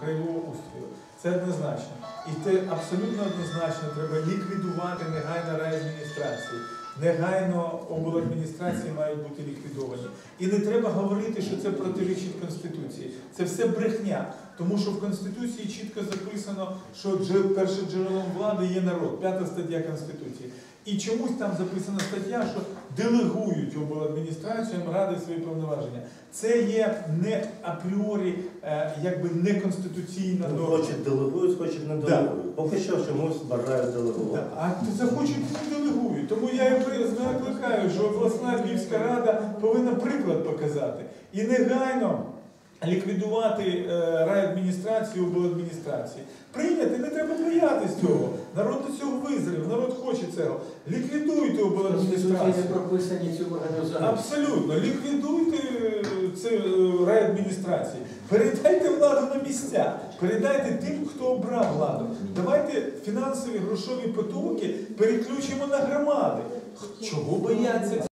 краєвого устрою. Це однозначно. І це абсолютно однозначно треба ліквідувати негайно райадміністрації. Негайно обладміністрації мають бути ліквідовані. І не треба говорити, що це протирічить Конституції. Це все брехня. Тому що в Конституції чітко записано, що першим джерелом влади є народ, п'ята стаття Конституції. І чомусь там записана стаття, що делегують обладміністраціям ради свої повноваження. Це є не апріорі, е, якби не конституційна Ну, норма. Хочуть делегують, хочуть не Да. делегують. Поки що чомусь бажають Да. А захочуть не делегують. Тому я і закликаю, що обласна Львівська рада повинна приклад показати і негайно ліквідувати е, райадміністрацію, обладміністрації. Прийняти не треба боятись цього. Народ до цього визрів, цього. Ліквідуйте обладміністрацію. прописані цю. Абсолютно, ліквідуйте е, це е, райадміністрації. Передайте владу на місця, передайте тим, хто обрав владу. Давайте фінансові грошові потоки переключимо на громади. Чого бояться